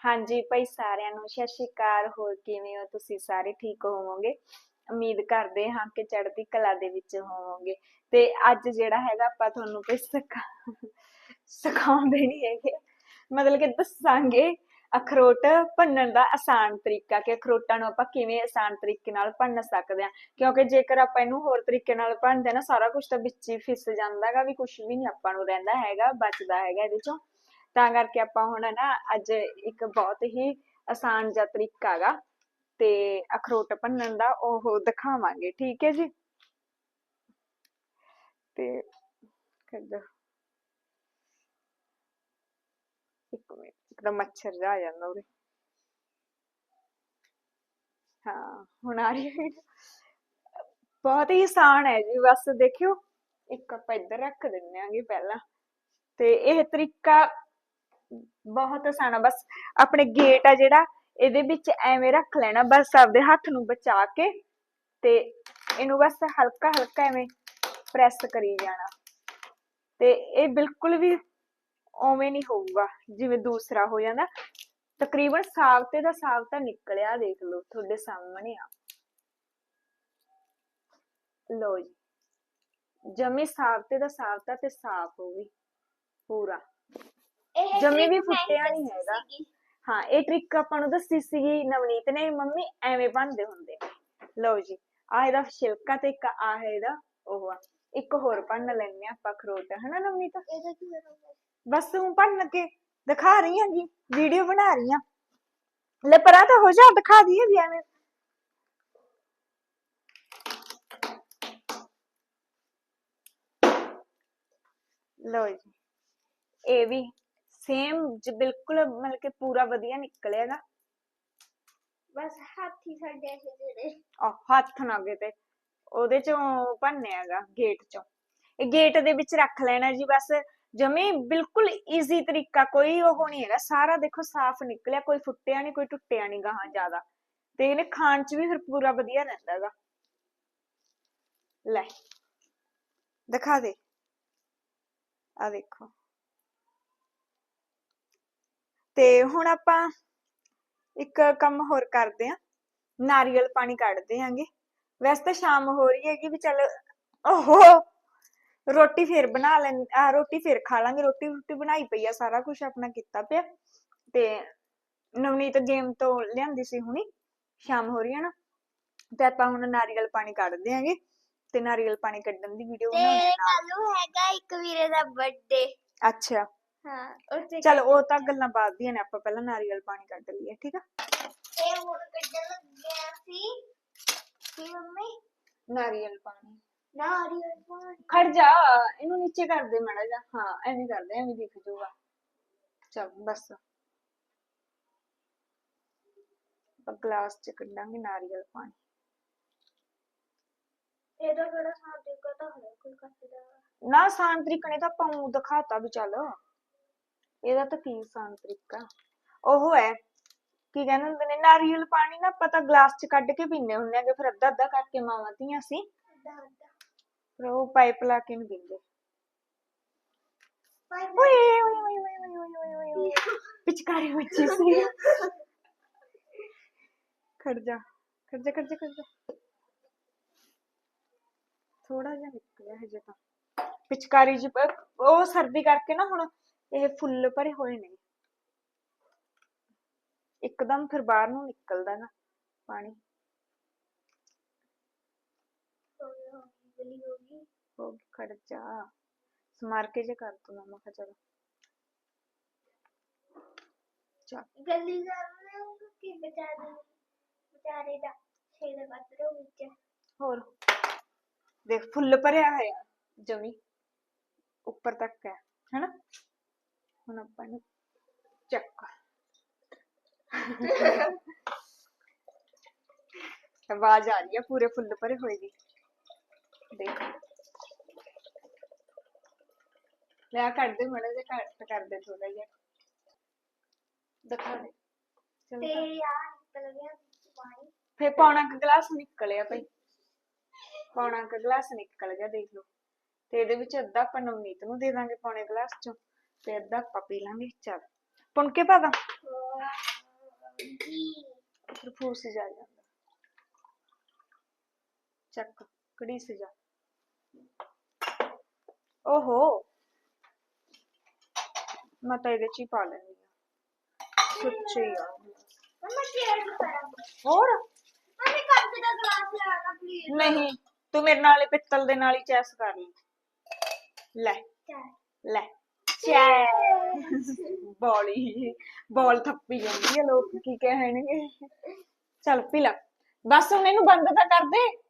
ਹਾਂਜੀ, ਭਾਈ ਸਾਰਿਆਂ ਨੂੰ ਸਤਿ ਸ਼੍ਰੀ ਅਕਾਲ, ਹੋਰ ਕਿਵੇਂ ਹੋ ਤੁਸੀਂ? ਸਾਰੇ ਠੀਕ ਹੋਵੋਗੇ? ਉਮੀਦ ਕਰਦੇ ਹਾਂ ਕਿ ਚੜ੍ਹਦੀ ਕਲਾ ਦੇ ਵਿੱਚ ਹੋਵੋਗੇ। ਤੇ ਅੱਜ ਜਿਹੜਾ ਹੈਗਾ ਆਪਾਂ ਤੁਹਾਨੂੰ ਕੁਝ ਸਿਖਾਉਂਦੇ ਨਹੀਂ ਹੈਗੇ। ਮਤਲਬ ਕਿ ਦੱਸਾਂਗੇ ਅਖਰੋਟ ਭੰਨਣ ਦਾ ਆਸਾਨ ਤਰੀਕਾ ਕਿ ਅਖਰੋਟਾਂ ਨੂੰ ਆਪਾਂ ਕਿਵੇਂ ਆਸਾਨ ਤਰੀਕੇ ਨਾਲ ਭੰਨ ਸਕਦੇ ਹਾਂ। ਕਿਉਂਕਿ ਜੇਕਰ ਆਪਾਂ ਇਹਨੂੰ ਹੋਰ ਤਰੀਕੇ ਨਾਲ ਭੰਨਦੇ ਨਾ, ਸਾਰਾ ਕੁਝ ਤਾਂ ਵਿੱਚ ਹੀ ਫਿਸ ਜਾਂਦਾਗਾ ਵੀ ਕੁਝ ਵੀ ਨਹੀਂ ਆਪਾਂ ਨੂੰ ਰਹਿੰਦਾ ਹੈਗਾ, ਬਚਦਾ ਹੈਗਾ ਇਹਦੇ ਚੋਂ। ਤਾਂ ਕਰਕੇ ਆਪਾਂ ਹੁਣ ਨਾ ਅੱਜ ਇੱਕ ਬਹੁਤ ਹੀ ਆਸਾਨ ਜਿਹਾ ਤਰੀਕਾ ਹੈਗਾ ਤੇ ਅਖਰੋਟ ਭੰਨਣ ਦਾ ਉਹ ਦਿਖਾਵਾਂਗੇ, ਠੀਕ ਹੈ ਜੀ? ਤੇ ਕਿੱਦਾਂ ਇੱਕ ਮਿੰਟ, ਇੱਕਦਮ ਮੱਛਰ ਜਾ ਆ ਜਾਂਦਾ ਉਰੇ। ਹਾਂ, ਹੁਣ ਆ ਰਹੀ ਹੈ। ਬਹੁਤ ਹੀ ਆਸਾਨ ਹੈ ਜੀ, ਬਸ ਦੇਖਿਓ। ਇੱਕ ਆਪਾਂ ਇੱਧਰ ਰੱਖ ਦਿੰਦੇ ਆਂਗੇ ਪਹਿਲਾਂ। ਤੇ ਇਹ ਤਰੀਕਾ ਬਹੁਤ ਆਸਾਨ ਆ। ਬਸ ਆਪਣੇ ਗੇਟ ਆ ਜਿਹੜਾ, ਇਹਦੇ ਵਿੱਚ ਐਵੇਂ ਰੱਖ ਲੈਣਾ। ਬਸ ਆਪਦੇ ਹੱਥ ਨੂੰ ਬਚਾ ਕੇ ਤੇ ਇਹਨੂੰ ਬਸ ਹਲਕਾ ਹਲਕਾ ਐਵੇਂ ਪ੍ਰੈਸ ਕਰੀ ਜਾਣਾ। ਤੇ ਇਹ ਬਿਲਕੁਲ ਵੀ ਉਵੇਂ ਨਹੀਂ ਹੋਊਗਾ, ਜਿਵੇਂ ਦੂਸਰਾ ਹੋ ਜਾਂਦਾ ਤਕਰੀਬਨ ਸਾਬਤੇ ਦਾ ਸਾਬਤਾ ਨਿਕਲਿਆ, ਦੇਖ ਲਓ, ਤੁਹਾਡੇ ਸਾਹਮਣੇ ਆ। ਲੋ ਜੀ। ਜਮੀ ਸਾਬਤੇ ਦਾ ਸਾਬਤਾ ਤੇ ਸਾਫ਼ ਹੋ ਗਈ, ਪੂਰਾ। ਇਹ ਜਮੀ ਵੀ ਫੁੱਟਿਆ ਨੀ ਦੱਸੀ ਹੈਗਾ। ਹਾਂ ਇਹ ਟ੍ਰਿਕ ਆਪਾਂ ਨੂੰ ਦੱਸੀ ਸੀਗੀ ਨਵਨੀਤ ਨੇ ਮੰਮੀ ਐਵੇਂ ਬਣਦੇ ਹੁੰਦੇ। ਲਓ ਜੀ ਆ ਇਹਦਾ ਛਿਲਕਾ ਤੇ ਇੱਕ ਆ ਹੈ ਇਹਦਾ ਉਹ ਆ ਇੱਕ ਹੋਰ ਭੰਨ ਲੈਣੇ ਆਪਾਂ ਅਖਰੋਟ ਹਨਾ ਨਵਨੀਤ? ਇਹਦਾ ਕੀ ਬਣਾਉਂਦਾ ਬਸ ਤੂੰ ਭੰਨ ਕੇ ਦਿਖਾ ਰਹੀ ਹਾਂ ਜੀ ਵੀਡੀਓ ਬਣਾ ਰਹੀ ਹਾਂ। ਲੈ ਪਰਾਂ ਤਾਂ ਹੋ ਜਾ ਦਿਖਾ ਦਈਏ ਵੀ ਐਵੇਂ। ਲਓ ਜੀ ਇਹ ਵੀ ਸੇਮ ਬਿਲਕੁਲ ਮਤਲਬ ਕਿ ਪੂਰਾ ਵਧੀਆ ਨਿਕਲਿਆਗਾ ਬਸ ਹਾਥੀ ਸਾਡੇ ਇਹ ਜਿਹੜੇ ਆ ਹੱਥ ਨਾ ਅੱਗੇ ਤੇ। ਉਹਦੇ ਚੋਂ ਭੰਨਿਆਗਾ ਗੇਟ ਚੋਂ। ਇਹ ਗੇਟ ਦੇ ਵਿੱਚ ਰੱਖ ਲੈਣਾ ਜੀ ਬਸ ਜਮੇ ਬਿਲਕੁਲ ਈਜ਼ੀ ਤਰੀਕਾ ਕੋਈ ਉਹ ਨਹੀਂ ਹੈਗਾ। ਸਾਰਾ ਦੇਖੋ ਸਾਫ਼ ਨਿਕਲਿਆ ਕੋਈ ਫੁੱਟਿਆ ਨਹੀਂ ਕੋਈ ਟੁੱਟਿਆ ਨਹੀਂ ਗਾਹਾਂ ਜ਼ਿਆਦਾ। ਤੇ ਇਹਨੇ ਖਾਣ ਚ ਵੀ ਫਿਰ ਪੂਰਾ ਵਧੀਆ ਰਹਿੰਦਾ ਹੈਗਾ ਲੈ। ਦਿਖਾ ਦੇ। ਆ ਦੇਖੋ। ਤੇ ਹੁਣ ਆਪਾਂ ਇੱਕ ਕੰਮ ਹੋਰ ਕਰਦੇ ਆਂ ਨਾਰੀਅਲ ਪਾਣੀ ਕੱਢਦੇ ਆਂਗੇ ਵੈਸੇ ਤਾਂ ਸ਼ਾਮ ਹੋ ਰਹੀ ਹੈਗੀ ਵੀ ਚੱਲ ਓਹੋ ਰੋਟੀ ਫੇਰ ਬਣਾ ਲੈਂ ਆ ਰੋਟੀ ਫੇਰ ਖਾ ਲਾਂਗੇ। ਰੋਟੀ ਰੋਟੀ ਬਣਾਈ ਪਈ ਆ ਸਾਰਾ ਕੁਝ ਆਪਣਾ ਕੀਤਾ ਪਿਆ। ਤੇ ਨਵਨੀਤ ਗੇਮ ਤੋਂ ਲਿਆਂਦੀ ਸੀ ਹੁਣੀ ਸ਼ਾਮ ਹੋ ਰਹੀ ਹੈ ਨਾ। ਤੇ ਆਪਾਂ ਹੁਣ ਨਾਰੀਅਲ ਪਾਣੀ ਕੱਢਦੇ ਆਂਗੇ ਤੇ ਨਾਰੀਅਲ ਪਾਣੀ ਕੱਢਣ ਦੀ ਵੀਡੀਓ ਤੇ ਬਣਾਉਣੀ ਆ ਕੱਲ ਨੂੰ ਹੈਗਾ ਇੱਕ ਵੀਰੇ ਦਾ ਬਰਥਡੇ ਅੱਛਾ। ਹਾਂ ਚਲ ਉਹ ਤਾਂ ਗੱਲਾਂ ਬਾਅਦ ਦੀਆਂ ਨੇ ਆਪਾਂ ਪਹਿਲਾਂ ਨਾਰੀਅਲ ਪਾਣੀ ਕੱਢ ਲਈਏ ਠੀਕ ਆ? ਇਹ ਹੁਣ ਕੱਢਣ ਲੱਗਿਆ ਸੀ ਕੀ ਮੰਮੀ। ਨਾਰੀਅਲ ਪਾਣੀ। ਨਾਰੀਅਲ ਪਾਣੀ। ਖੜ ਜਾ ਇਹਨੂੰ ਨੀਚੇ ਕਰ ਦੇ ਮਾੜਾ ਜਾ ਹਾਂ ਐਵੇਂ ਕਰਦੇ ਐਵੇਂ ਦਿਖ ਜਾਊਗਾ ਚਲ ਬਸ। ਆਪਾਂ ਗਲਾਸ ਚ ਕੱਢਾਂਗੇ ਨਾਰੀਅਲ ਪਾਣੀ। ਇਹਦਾ ਕਿਹੜਾ ਸਾਡੇ ਕੋ ਤਾਂ ਹਰੇ ਕੋਈ ਕੱਟਦਾ ਨਾ ਆਸਾਨ ਤਰੀਕੇ ਨੇ ਤਾਂ ਊਂ ਦਿਖਾਤਾ ਵੀ ਚੱਲ। ਇਹਦਾ ਤਾਂ ਕੀ ਆਸਾਨ ਤਰੀਕਾ ਉਹ ਹੈ ਕੀ ਕਹਿੰਦੇ ਹੁੰਦੇ ਨੇ ਨਾਰੀਅਲ ਪਾਣੀ ਨਾ ਆਪਾਂ ਤਾਂ ਗਲਾਸ ਚ ਕੱਢ ਕੇ ਪੀਂਦੇ ਹੁੰਦੇ ਆਂਗੇ ਫਿਰ ਅੱਧਾ ਅੱਧਾ ਕਰਕੇ ਮਾਵਾਂ ਧੀਆਂ ਸੀ ਫਿਰ ਉਹ ਪਾਈਪ ਲਾ ਕੇ ਨਹੀਂ ਪੀਂਦੇ ਓਏ ਓਏ ਓਏ ਓਏ ਓਏ ਓਏ ਓਏ ਓਏ ਪਿਚਕਾਰੀ ਵੱਜੀ ਸੀ ਖੜ ਜਾ ਖੜ ਜਾ ਖੜ ਜਾ ਖੜ ਜਾ ਥੋੜਾ ਜਿਹਾ ਨਿਕਲਿਆ ਹਜੇ ਤਾਂ ਪਿਚਕਾਰੀ ਜੀ ਉਹ ਸਰਦੀ ਕਰਕੇ ਨਾ ਹੁਣ ਇਹ ਫੁੱਲ ਭਰੇ ਹੋਏ ਨੇ। ਇੱਕਦਮ ਫਿਰ ਬਾਹਰ ਨੂੰ ਨਿਕਲਦਾ ਨਾ ਪਾਣੀ। ਹੋ ਖੜ ਜਾ। ਸਮਾਰ ਕੇ ਜੇ ਕਰ ਤੂੰ ਮਮਾ ਕਾ ਚਲੋ। ਚੱਲ। ਗਲੀ ਕਰ ਰਹੇ ਹੋ ਕਿ ਵਿਚਾਰੇ ਵਿਚਾਰੇ ਦਾ ਛੇੜ ਬੱਦਰੋ ਵਿੱਚ। ਹੋਰ ਦੇਖ ਫੁੱਲ ਭਰਿਆ ਹੋਇਆ ਜਮੀ ਉੱਪਰ ਤੱਕ ਹੈ ਹੈਨਾ? ਹੁਣ ਆਪਾਂ ਨੂੰ ਚੱਕ ਆਵਾਜ਼ ਆ ਰਹੀ ਹੈ ਪੂਰੇ ਫੁੱਲ ਭਰੇ ਹੋਏ ਦੀ ਦੇਖ। ਲੈ ਆਹ ਕੱਢ ਦੇ ਮੜਾ ਜਿਹਾ ਕੱਟ ਕਰ ਦੇ ਥੋੜਾ ਜਿਹਾ। ਦਿਖਾ ਦੇ। ਚੱਲ ਤੇ। ਯਾਰ ਨਿਕਲ ਗਿਆ ਪਾਣੀ। ਫੇ ਪੌਣਾ ਕੁ ਗਲਾਸ ਨਿਕਲਿਆ ਭਾਈ ਪੌਣਾ ਕੁ ਗਲਾਸ ਨਿਕਲ ਗਿਆ ਦੇਖ ਲਓ। ਤੇ ਇਹਦੇ ਵਿੱਚ ਅੱਧਾ ਆਪਾਂ ਨਵਨੀਤ ਨੂੰ ਦੇ ਦਾਂਗੇ ਪੌਣੇ ਗਲਾਸ ਚੋਂ। పెద్ద పపీలం ఇచ్చారు పొణకే పదా ఇప్పుడు పూసి జాయి चक, कड़ी से जा। ओहो। मैं तो ये ची पा लेनी सच्ची यार। और? हमें कप का ग्लास लाना प्लीज़ नहीं, तू मेरे नाल पित्तल दे नाल ही चेस कर ले ले। ਨਹੀਂ ਬੋਲੀ, ਬੋਲ ਥੱਪੀ ਜਾਂਦੀ ਹੈ, ਲੋਕ ਕੀ ਕਹਿਣਗੇ। ਚੱਲ ਪੀ ਲੈ। ਬਸ ਹੁਣ ਇਹਨੂੰ ਬੰਦ ਤਾਂ ਕਰ ਦੇ।